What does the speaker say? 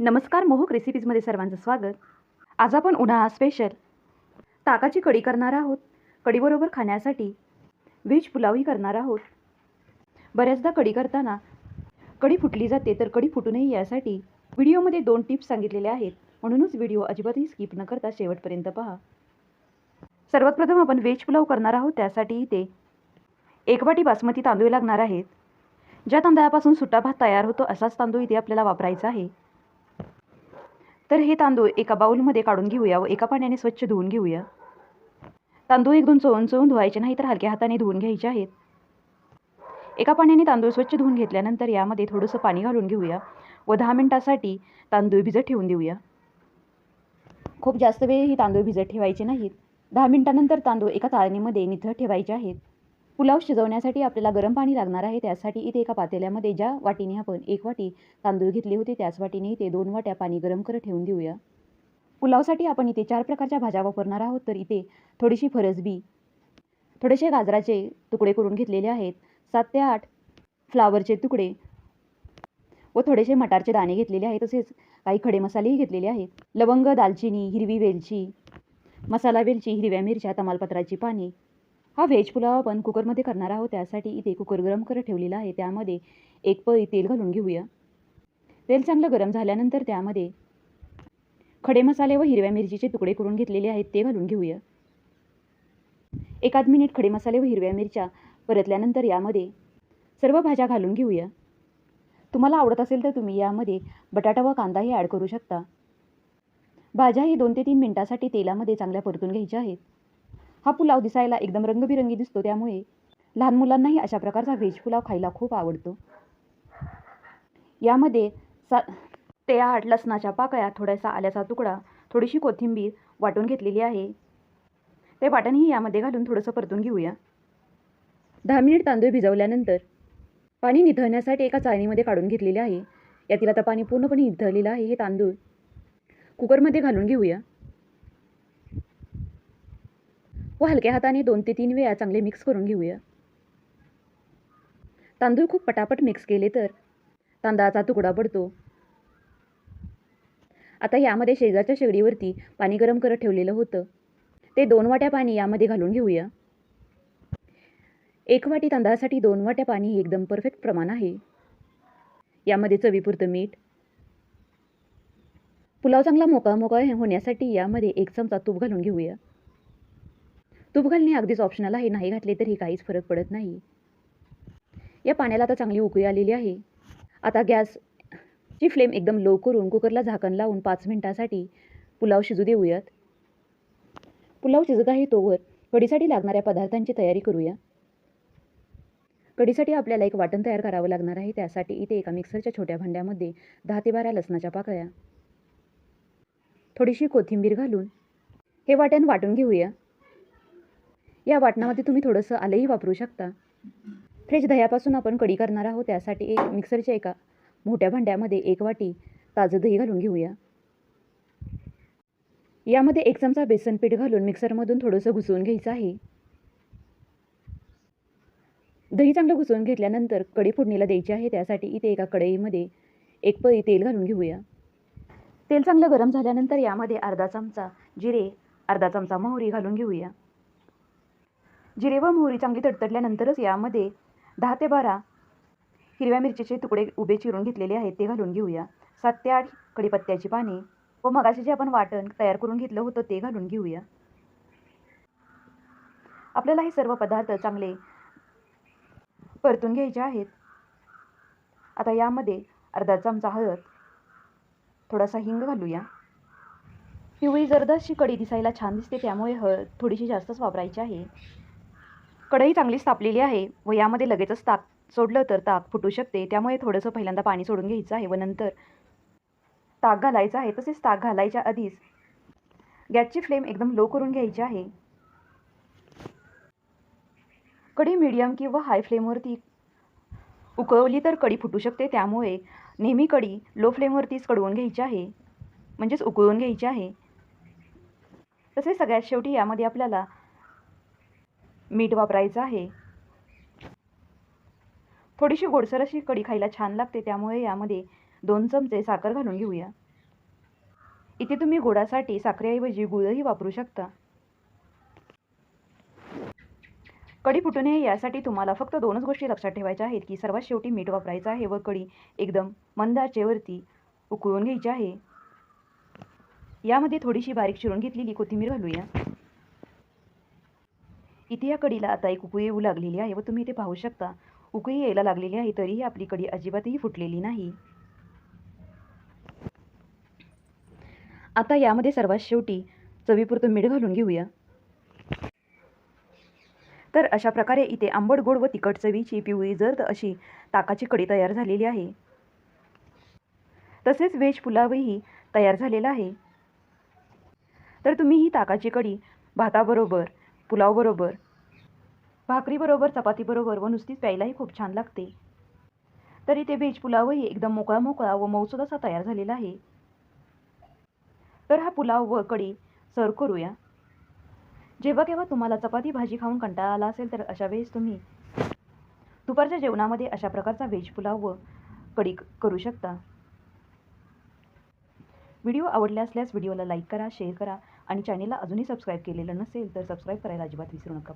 नमस्कार मोहक रेसिपीजमध्ये सर्वांचं स्वागत. आज आपण उन्हाळा स्पेशल ताकाची कढी करणार आहोत. कढीबरोबर खाण्यासाठी व्हेज पुलावही करणार आहोत. बऱ्याचदा कढी करताना कढी फुटली जाते तर कढी फुटू नये यासाठी व्हिडिओमध्ये दोन टिप्स सांगितलेल्या आहेत. म्हणूनच व्हिडिओ अजिबातही स्किप न करता शेवटपर्यंत पहा. सर्वात प्रथम आपण व्हेज पुलाव करणार आहोत. त्यासाठी इथे एक वाटी बासमती तांदूळ लागणार आहेत. ज्या तांदळापासून सुट्टा भात तयार होतो असाच तांदूळ इथे आपल्याला वापरायचा आहे. तर हे तांदूळ एका बाऊलमध्ये काढून घेऊया व एका पाण्याने स्वच्छ धुवून घेऊया. तांदूळ एक दोन चोळून चोळून धुवायचे नाही तर हलक्या हाताने धुवून घ्यायचे आहेत. एका पाण्याने तांदूळ स्वच्छ धुवून घेतल्यानंतर यामध्ये थोडंसं पाणी घालून घेऊया व दहा मिनटासाठी तांदूळ भिजत ठेवून देऊया. खूप जास्त वेळ ही तांदूळ भिजत ठेवायचे नाहीत. दहा मिनटानंतर तांदूळ एका चाळणीमध्ये निथळ ठेवायचे आहेत. पुलाव शिजवण्यासाठी आपल्याला गरम पाणी लागणार आहे. त्यासाठी इथे एका पातेल्यामध्ये ज्या वाटीने आपण एक वाटी तांदूळ घेतले होते त्याच वाटीने इथे दोन वाट्या पाणी गरम करत ठेवून देऊया. पुलावसाठी आपण इथे चार प्रकारच्या भाज्या वापरणार आहोत. तर इथे थोडीशी फरसबी थोडेसे गाजराचे तुकडे करून घेतलेले आहेत. सात ते आठ फ्लावरचे तुकडे व थोडेसे मटारचे दाणे घेतलेले आहेत. तसेच काही खडे मसालेही घेतलेले आहेत. लवंग दालचिनी हिरवी वेलची मसाला वेलची हिरव्या मिरच्या तमालपत्राची पाने हा व्हेज पुलाव आपण कुकरमध्ये करणार आहोत. त्यासाठी इथे कुकर गरम करत ठेवलेला आहे. त्यामध्ये एक पळी तेल घालून घेऊया. तेल चांगलं गरम झाल्यानंतर त्यामध्ये खडे मसाले व हिरव्या मिरचीचे तुकडे करून घेतलेले आहेत. ते घालून घेऊया. एकाद मिनिट खडे मसाले व हिरव्या मिरच्या परतल्यानंतर यामध्ये सर्व भाज्या घालून घेऊया. तुम्हाला आवडत असेल तर तुम्ही यामध्ये बटाटा व कांदाही ॲड करू शकता. भाज्या ही दोन ते तीन मिनटासाठी तेलामध्ये चांगल्या परतून घ्यायच्या आहेत. हा पुलाव दिसायला एकदम रंगबिरंगी दिसतो त्यामुळे लहान मुलांनाही अशा प्रकारचा व्हेज पुलाव खायला खूप आवडतो. यामध्ये सा ते आठ लसणाच्या पाकळ्या थोड्यासा आल्याचा तुकडा थोडीशी कोथिंबीर वाटून घेतलेली आहे. ते वाटणही यामध्ये घालून थोडंसं परतून घेऊया. दहा मिनिट तांदूळ भिजवल्यानंतर पाणी निथळण्यासाठी एका चाळणीमध्ये काढून घेतलेले आहे. यातील आता पाणी पूर्णपणे निथळलेलं आहे हे तांदूळ कुकरमध्ये घालून घेऊया. व हलक्या हाताने दोन ते तीन वेळा चांगले मिक्स करून घेऊया. तांदूळ खूप पटापट मिक्स केले तर तांदळाचा तुकडा पडतो. आता यामध्ये शेजारच्या शेगडीवरती पाणी गरम करत ठेवलेलं होतं. ते दोन वाट्या पाणी यामध्ये घालून घेऊया. एक वाटी तांदळासाठी दोन वाट्या पाणी हे एकदम परफेक्ट प्रमाण आहे. यामध्ये चवीपुरतं मीठ पुलाव चांगला मोकळा मोकळा होण्यासाठी यामध्ये एक चमचा तूप घालून घेऊया. तूप घालणे अगदीच ऑप्शनल आहे. नाही घातले तरी काहीच फरक पडत नाही. या पाण्याला आता चांगली उकळी आलेली आहे. आता गॅसची फ्लेम एकदम लो करून कुकरला झाकण लावून पाच मिनटासाठी पुलाव शिजू देऊयात. पुलाव शिजत आहे तोवर कढीसाठी लागणाऱ्या पदार्थांची तयारी करूया. कढीसाठी आपल्याला एक वाटण तयार करावं लागणार आहे. त्यासाठी इथे एका मिक्सरच्या छोट्या भांड्यामध्ये दहा ते बारा लसणाच्या पाकळ्या. थोडीशी कोथिंबीर घालून हे वाटण वाटून घेऊया. या वाटणामध्ये तुम्ही थोडंसं आलंही वापरू शकता. फ्रेश दह्यापासून आपण कढी करणार आहोत त्यासाठी एक मिक्सरच्या एका मोठ्या भांड्यामध्ये एक वाटी ताजं दही घालून घेऊया. यामध्ये एक चमचा बेसन पीठ घालून मिक्सरमधून थोडंसं घुसवून घ्यायचं आहे. दही चांगलं घुसवून घेतल्यानंतर कढी फोडणीला द्यायची आहे त्यासाठी इथे एका कढईमध्ये एक पळी तेल घालून घेऊया. तेल चांगलं गरम झाल्यानंतर यामध्ये अर्धा चमचा जिरे अर्धा चमचा मोहरी घालून घेऊया. जिरे व मोहरी चांगली तडतडल्यानंतरच यामध्ये दहा ते बारा हिरव्या मिरचीचे तुकडे उभे चिरून घेतलेले आहेत ते घालून घेऊया. सात ते आठ कढीपत्त्याची पाने व मगाशी जे आपण वाटण तयार करून घेतलं होतं ते घालून घेऊया. आपल्याला हे सर्व पदार्थ चांगले परतून घ्यायचे आहेत. आता यामध्ये अर्धा चमचा हळद थोडासा हिंग घालूया. पिवळी जरदशी कढी दिसायला छान दिसते त्यामुळे हळद थोडीशी जास्तच वापरायची आहे. कढई चांगलीच तापलेली आहे व यामध्ये लगेचच ताक सोडलं तर ताक फुटू शकते. त्यामुळे थोडंसं पहिल्यांदा पाणी सोडून घ्यायचं आहे व नंतर ताक घालायचं आहे. तसेच ताक घालायच्या आधीच गॅसची फ्लेम एकदम लो करून घ्यायची आहे. कढी मीडियम किंवा हाय फ्लेमवरती उकळवली तर कढी फुटू शकते. त्यामुळे नेहमी कढी लो फ्लेमवरतीच कडवून घ्यायची आहे. म्हणजेच उकळून घ्यायची आहे. तसेच सगळ्यात शेवटी यामध्ये आपल्याला मीठ वापरायचं आहे. थोडीशी गोडसर अशी कढी खायला छान लागते त्यामुळे यामध्ये दोन चमचे साखर घालून घेऊया. इथे तुम्ही गोडासाठी साखरेऐवजी गुळही वापरू शकता. कढी फुटू नये यासाठी तुम्हाला फक्त दोनच गोष्टी लक्षात ठेवायच्या आहेत की सर्वात शेवटी मीठ वापरायचं आहे व कढी एकदम मंद आचेवरती उकळून घ्यायची आहे. यामध्ये थोडीशी बारीक चिरून घेतलेली कोथिंबीर घालूया. इथे या कडीला आता एक उकळी येऊ लागलेली आहे व तुम्ही इथे पाहू शकता. उकळी यायला लागलेली आहे तरीही आपली कडी अजिबातही फुटलेली नाही. आता यामध्ये सर्वात शेवटी चवीपुरतं मीठ घालून घेऊया. तर अशा प्रकारे इथे आंबट गोड व तिखट चवीची पिवळी जर्द अशी ताकाची कढी तयार झालेली आहे. तसेच व्हेज पुलावही तयार झालेला आहे. तर तुम्ही ही ताकाची कढी भाताबरोबर पुलावबरोबर भाकरीबरोबर चपातीबरोबर व नुसतीच प्यायलाही खूप छान लागते. तर इथे व्हेज पुलावही एकदम मोकळा मोकळा व मऊसूद असा तयार झालेला आहे. तर हा पुलाव व कढी सर्व करूया. जेव्हा केव्हा तुम्हाला चपाती भाजी खाऊन कंटाळा आला असेल तर अशा वेळेस तुम्ही दुपारच्या जेवणामध्ये अशा प्रकारचा व्हेज पुलाव व कढी करू शकता. व्हिडिओ आवडला असल्यास व्हिडिओला लाईक करा शेअर करा आणि चॅनेलला अजूनही सबस्क्राईब केलेलं नसेल तर सबस्क्राईब करायला अजिबात विसरू नका.